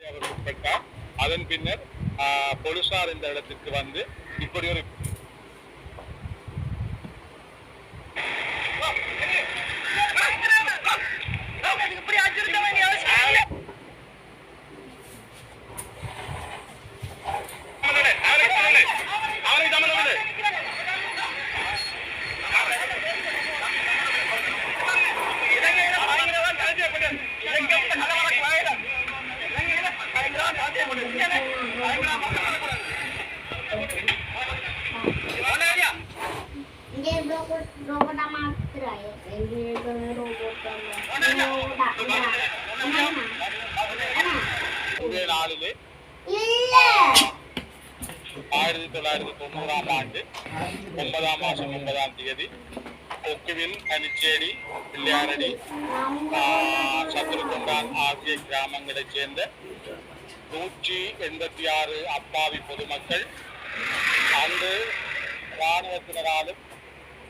அவர் அதன் பின்னர் ஆஹ், போலீசார் இந்த இடத்துக்கு வந்து இப்படி ஒரு ஆயிரத்தி தொள்ளாயிரத்தி தொண்ணூறாம் ஆண்டு ஒன்பதாம் மாசம் ஒன்பதாம் தேதி கொக்குவில் கனிச்சேரி பிள்ளையாரடி சத்ருகொண்டான் ஆகிய கிராமங்களைச் சேர்ந்த நூற்றி எண்பத்தி ஆறு அப்பாவி பொதுமக்கள் அன்று இராணுவத்தினராலும்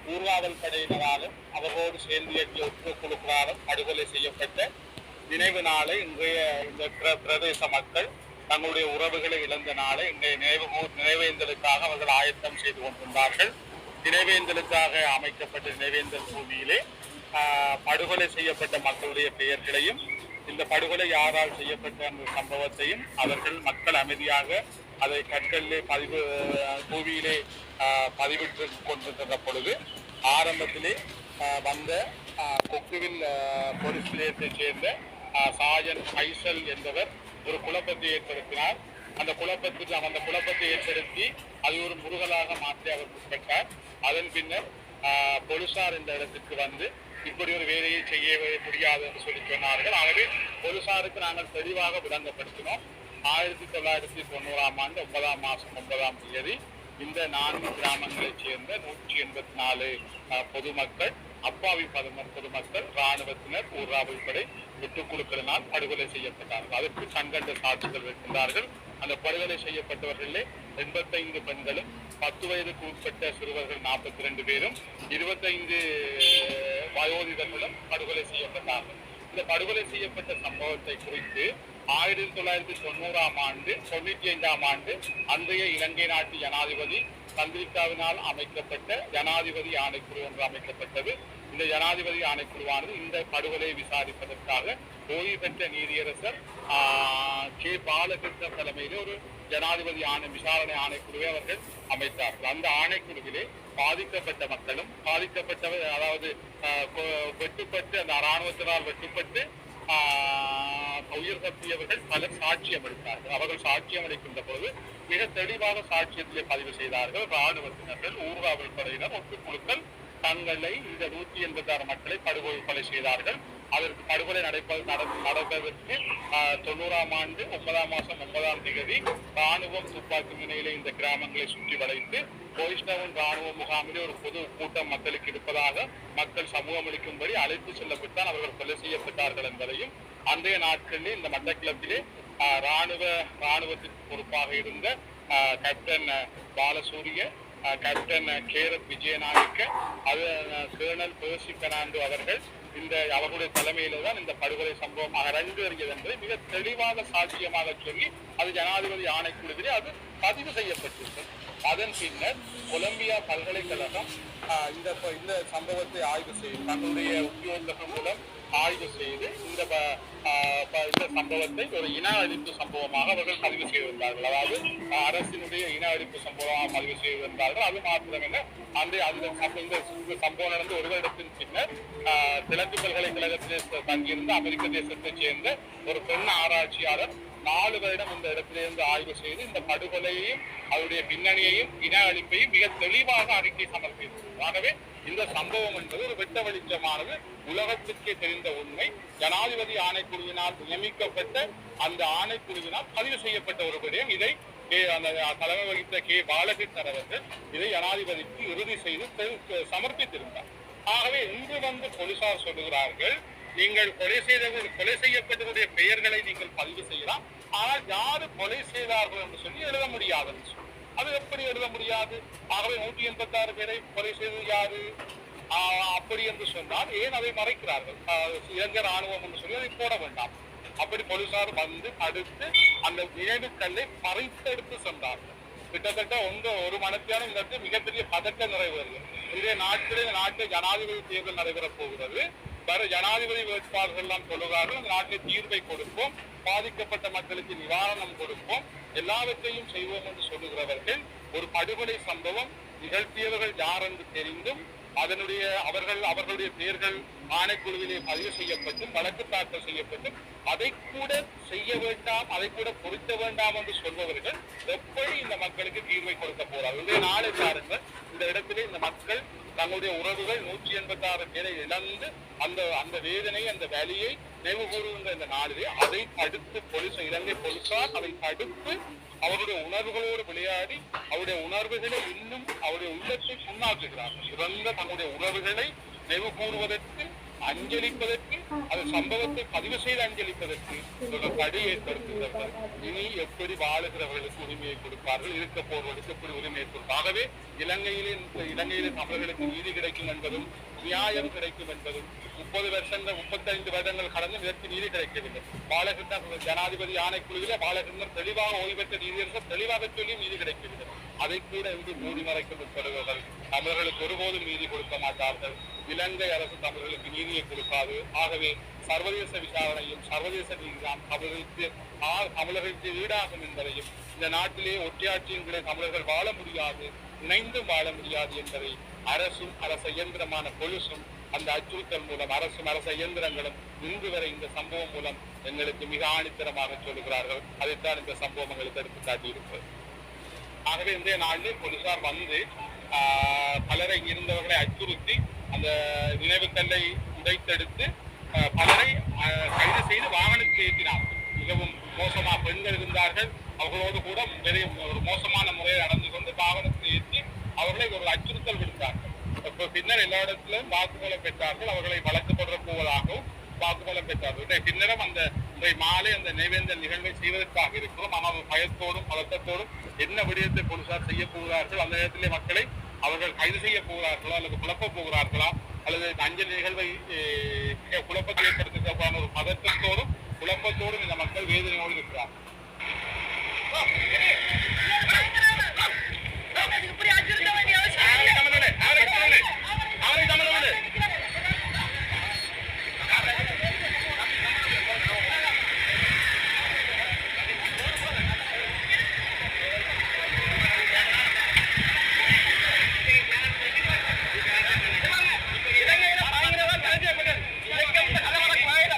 ஊர்காவல் படையினராலும் அவர்களோடு சேர்ந்து எட்டிய ஒத்துக்குழுக்களாலும் படுகொலை செய்யப்பட்ட நினைவு நாளை இன்றைய இந்த பிர- பிரதேச மக்கள் தங்களுடைய உறவுகளை இழந்த நாளை இன்றைய நினைவு நினைவேந்தலுக்காக அவர்கள் ஆயத்தம் செய்து கொண்டிருந்தார்கள். நினைவேந்தலுக்காக அமைக்கப்பட்ட நினைவேந்தல் பூமியிலே படுகொலை செய்யப்பட்ட மக்களுடைய பெயர்களையும் இந்த படுகொலை யாரால் செய்யப்பட்ட அந்த சம்பவத்தையும் அவர்கள் மக்கள் அமைதியாக அதை கற்களிலே பதிவு பூமியிலே பதிவிட்டு கொண்டிருக்கிற பொழுது ஆரம்பத்திலே வந்த கொக்குவில் போலீஸ் நிலையத்தைச் சேர்ந்த சாஜன் ஃபைசல் என்பவர் ஒரு குழப்பத்தை ஏற்படுத்தினார். அந்த குழப்பத்துக்கு அந்த குழப்பத்தை ஏற்படுத்தி அது ஒரு முருகலாக மாற்றி அவர் உட்பட்டார் அதன் பின்னர் பொலிசார் இந்த இடத்துக்கு வந்து இப்படி ஒரு வேலையை செய்ய முடியாது என்று சொல்லி சொன்னார்கள். ஆகவே பொலிசாருக்கு நாங்கள் தெளிவாக விளங்கப்படுத்தினோம். ஆயிரத்தி தொள்ளாயிரத்தி தொண்ணூறாம் ஆண்டு ஒன்பதாம் மாசம் ஒன்பதாம் தேதி இந்த நான்கு கிராமங்களைச் சேர்ந்த நூற்றி எண்பத்தி நாலு பொதுமக்கள் அப்பாவி பொதுமக்கள் இராணுவத்தினர் ஊராவல் படை வெட்டுக்குழுக்களினால் படுகொலை செய்யப்பட்டார்கள். அதற்கு சங்கண்ட சாட்சிகள் இருக்கின்றார்கள் அந்த படுகொலை செய்யப்பட்டவர்களிலே எண்பத்தைந்து பெண்களும் பத்து வயதுக்கு உட்பட்ட சிறுவர்கள் நாற்பத்தி ரெண்டு பேரும் இருபத்தைந்து வயோதிகர்களும் படுகொலை செய்யப்பட்டார்கள். இந்த படுகொலை செய்யப்பட்ட சம்பவத்தை குறித்து ஆயிரத்தி தொள்ளாயிரத்தி தொண்ணூறாம் ஆண்டு தொண்ணூற்றி ஐந்தாம் ஆண்டு அன்றைய இலங்கை நாட்டு ஜனாதிபதி சந்திரிகாவினால் அமைக்கப்பட்ட ஜனாதிபதி ஆணைக்குழு ஒன்று அமைக்கப்பட்டது. இந்த ஜனாதிபதி ஆணைக்குழுவானது இந்த படுகொலை விசாரிப்பதற்காக ஓய்வு பெற்ற நீதியரசர் ஆஹ், கே. பாலகிருஷ்ணன் தலைமையில் ஒரு ஜனாதிபதி ஆணை விசாரணை ஆணைக்குழுவை அவர்கள் அமைத்தார்கள். அந்த ஆணைக்குழுவிலே பாதிக்கப்பட்ட மக்களும் பாதிக்கப்பட்டவர் அதாவது ஆஹ், வெட்டுப்பட்டு அந்த இராணுவத்தினால் வெட்டுப்பட்டு கூடியவர்கள் பலர் சாட்சியம் அளித்தார்கள் அவர்கள் சாட்சியம் அளிக்கின்ற போது மிக தெளிவாக சாட்சியத்திலே பதிவு செய்தார்கள். ராணுவத்தினர்கள் ஊர்காவல் படையினர் ஒட்டுக்குழுக்கள் தங்களை இந்த நூத்தி எண்பத்தி ஆறு மக்களை படுகொலை கொலை செய்தார்கள். அதற்கு படுகொலை நடைபெ- நடப்பதற்கு தொண்ணூறாம் ஆண்டு ஒன்பதாம் மாசம் ஒன்பதாம் தேதி ராணுவம் துப்பாக்கி முனையிலே இந்த கிராமங்களை சுற்றி வளைத்து வைஷ்ணவன் ராணுவ முகாமிலே ஒரு பொது கூட்டம் மக்களுக்கு இருப்பதாக மக்கள் சமூகம் அளிக்கும்படி அழைத்து செல்லப்பட்டால் அவர்கள் கொலை செய்யப்பட்டார்கள் என்பதையும் அன்றைய நாட்களிலே இந்த மட்டக்கிழப்பிலே ராணுவ ராணுவத்திற்கு பொறுப்பாக இருந்த கேப்டன் பாலசூரிய கேப்டன் கேரத் விஜயநாயக்க அது கேர்னல் பேர்சி பெர்னாண்டோ அவர்கள் இந்த அவர்களுடைய தலைமையில தான் இந்த படுகொலை சம்பவம் அரங்கேறியது என்பதை மிக தெளிவாக சாட்சியமாக சொல்லி அது ஜனாதிபதி ஆணைக்குழுவிலே அது பதிவு செய்யப்பட்டிருக்கிறது அதன் பின்னர் கொலம்பியா பல்கலைக்கழகம் ஆஹ், இந்த இந்த சம்பவத்தை ஆய்வு செய்யும் தன்னுடைய உத்தியோகத்தர்கள் மூலம் ஆய்வு செய்து இந்த இந்த சம்பவத்தை ஒரு இன அழிப்பு சம்பவமாக அவர்கள் பதிவு செய்திருந்தார்கள். அதாவது அரசினுடைய இன அழிப்பு சம்பவமாக பதிவு செய்திருந்தார்கள். அது மாத்திரமல்ல அந்த அந்த இந்த சம்பவம் நடந்து ஒரு வருடத்தின் பின்னர் ஆஹ், கிழக்கு பல்கலைக்கழகத்திலே தங்கியிருந்த அமெரிக்க தேசத்தைச் சேர்ந்த ஒரு பெண் ஆராய்ச்சியாளர் நாலு வருடம் இந்த இடத்திலிருந்து ஆய்வு செய்து இந்த படுகொலையையும் அவருடைய பின்னணியையும் இன அழிப்பையும் மிக தெளிவாக அறிக்கை சமர்ப்பித்தார் ஆகவே இந்த சம்பவம் என்பது ஒரு வெட்ட வெளிச்சமானது உலகத்திற்கே தெரிந்த உண்மை. ஜனாதிபதி ஆணைக்குழுவினால் நியமிக்கப்பட்ட அந்த ஆணைக்குழுவினால் பதிவு செய்யப்பட்ட ஒரு விடயம். இதை அந்த தலைமை வகித்த கே. பாலகிருஷ்ணர் அவர்கள் இதை ஜனாதிபதிக்கு இறுதி செய்து சமர்ப்பித்திருந்தார். ஆகவே இன்று வந்து போலீசார் சொல்லுகிறார்கள் நீங்கள் கொலை செய்தவர்கள் கொலை செய்யப்பட்டவருடைய பெயர்களை நீங்கள் பதிவு செய்யலாம். ஆனால் யாரு கொலை செய்தார்கள் என்று சொல்லி எழுத முடியாது சொல்லி. அது எப்படி எழுத முடியாது? ஆகவே நூற்றி எண்பத்தி ஆறு பேரை கொலை செய்தது யாரு? அப்படி என்று சொன்னால் ஏன் அதை மறைக்கிறார்கள்? இளைஞர் ராணுவம் என்று சொல்லி அதை போட வேண்டாம். அப்படி போலீசார் வந்து தடுத்து அந்த நினைவுக்கல்லை பறித்தெடுத்து சென்றார்கள். கிட்டத்தட்ட ஒன்று ஒரு மனத்தியான இந்த மிகப்பெரிய பதட்டம் நிறைவேறுது இன்றைய நாட்டில் இந்த நாட்டில் ஜனாதிபதி தேர்தல் நடைபெறப் போகிறது. வர ஜனாதிபதி வேட்பாளர்கள் எல்லாம் சொல்லுகிறார்கள் இந்த நாட்டில் தீர்வை கொடுப்போம் பாதிக்கப்பட்ட மக்களுக்கு நிவாரணம் கொடுப்போம் எல்லாவற்றையும் செய்வோம் என்று சொல்லுகிறவர்கள் ஒரு படுகொலை சம்பவம் நிகழ்த்தியவர்கள் யார் என்று தெரிந்தும் அதனுடைய அவர்கள் அவர்களுடைய பெயர்கள் ஆணைக்குழுவிலே பதிவு செய்யப்பட்டும் வழக்கு தாக்கல் செய்யப்பட்டும். அதை கூட செய்ய வேண்டாம் அதை கூட பொருத்த வேண்டாம் என்று சொல்பவர்கள் எப்படி இந்த மக்களுக்கு தீர்வை கொடுக்க போறார்கள் நாளை பாருங்கள். இந்த இடத்திலே இந்த மக்கள் தங்களுடைய உறவுகள் நூற்றி எண்பத்தி ஆறு பேரை இழந்து அந்த அந்த வேதனை அந்த வேலையை நினைவு கூறுகின்ற இந்த நாளிலே அதை தடுத்து போலீஸ் இலங்கை போலீசார் அதை தடுத்து அவருடைய உணர்வுகளோடு விளையாடி அவருடைய உணர்வுகளை இன்னும் அவருடைய உள்ளத்தை புண்ணாக்குகிறார்கள் சிறந்த தன்னுடைய உணர்வுகளை நினைவு கூறுவதற்கு அஞ்சலிப்பதற்கு அது சம்பவத்தை பதிவு செய்து அஞ்சலிப்பதற்கு இவர்கள் தடை ஏற்படுத்துகிறார்கள் இனி எப்படி வாழுகிறவர்களுக்கு உரிமையை கொடுப்பார்கள்? இருக்க போவதற்கு எப்படி உரிமையை கொடுப்பாகவே ஆகவே இலங்கையிலே இலங்கையிலே தமிழர்களுக்கு நீதி கிடைக்கும் என்பதும் நியாயம் கிடைக்கும் என்பதும் முப்பது வருஷங்கள் முப்பத்தைந்து வருடங்கள் கடந்து இதற்கு நீதி கிடைக்கவில்லை. பாலகிருஷ்ணர் ஜனாதிபதி ஆணைக்குழுவிலே பாலகிருஷ்ணர் தெளிவாக ஓய்வு பெற்ற நீதியரசர் தெளிவாக சொல்லியும் நீதி கிடைக்கவில்லை. அதை கூட இன்று மூடி மறைக்க முற்படுபவர்கள் தமிழர்களுக்கு ஒருபோதும் நீதி கொடுக்க மாட்டார்கள். இலங்கை அரசு தமிழர்களுக்கு நீதியை கொடுக்காது. ஆகவே சர்வதேச விசாரணையும் சர்வதேச நீதிதான் தமிழர்களுக்கு ஆ- தமிழர்களுக்கு ஈடாகும் என்பதையும் இந்த நாட்டிலே ஒற்றையாட்சியின் கூட தமிழர்கள் வாழ முடியாது இணைந்தும் வாழ முடியாது என்பதை அரசும் அரச இயந்திரமான பொலிசும் அந்த அச்சுறுத்தல் மூலம் அரசும் அரச இயந்திரங்களும் இன்று வரை இந்த சம்பவம் மூலம் எங்களுக்கு மிக ஆணித்தரமாக சொல்லுகிறார்கள். அதைத்தான் இந்த சம்பவம் எங்களுக்கு எடுத்து காட்டியிருக்கிறது ஆகவே இன்றைய நாளில் போலீசார் வந்து பலரை இருந்தவர்களை அச்சுறுத்தி அந்த நினைவுக்கல்லை உடைத்தெடுத்து பலரை கைது செய்து வாகனத்தில் ஏற்றினார். மிகவும் மோசமா பெண்கள் இருந்தார்கள். அவர்களோடு கூட பெரிய ஒரு மோசமான முறையில் நடந்து கொண்டு வாகனத்தில் ஏற்றி அவர்களை ஒரு அச்சுறுத்தல் விடுத்தார்கள். பின்னர் எல்லா இடத்திலும் வாக்குமூலம் பெற்றார்கள். அவர்களை வழக்கு தொடர போவதாகவும் வாக்குமூலம் பெற்றார்கள். பின்னரும் அந்த இன்றைய மாலை அந்த நினைவேந்தல் நிகழ்வை செய்வதற்காக இருக்கிறோம். ஆனால் பயத்தோடும் பதட்டத்தோடும் என்ன விடயத்தை போலீசார் செய்ய போகிறார்கள் அந்த நேரத்திலே மக்களை அவர்கள் கைது செய்ய போகிறார்களா அல்லது குழப்ப போகிறார்களா அல்லது அஞ்சல் நிகழ்வை குழப்பத்தை ஏற்படுத்துவதற்கான ஒரு பதற்றத்தோடும் குழப்பத்தோடும் இந்த மக்கள் வேதனையோடு இருக்கிறார்கள் அதுக்கு இப்படி அச்சுறுத்த வேண்டிய அவசியம் இல்லை. தமிழர்களே, அவரை தமிழர்களே, அவரை தமிழர்களே. இலங்கையில பயங்கரவாத தலைமையப்பட்டு, இலங்கையில கலவர காயல.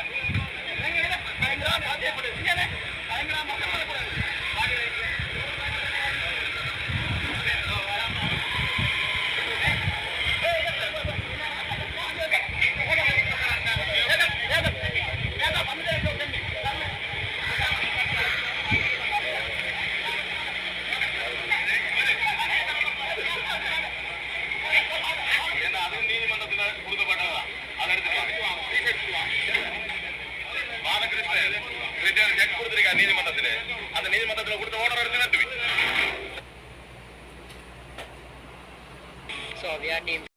இலங்கையில பயங்கரவாத தலைமையப்பட்டு, இங்கே பயங்கரவாத மக்கள் வரக்கூடாது. ஏன்னா அதுவும் நீதிமன்றத்துல கொடுக்கப்பட்டதுதான். அதை எடுத்துட்டு வாங்க. please எடுத்துட்டு வாங்க. பாலகிருஷ்ணன் ரிட்டர்ன் check அந்த நீதிமன்றத்தில் கொடுத்த order எடுத்து நடத்துவேன் So we are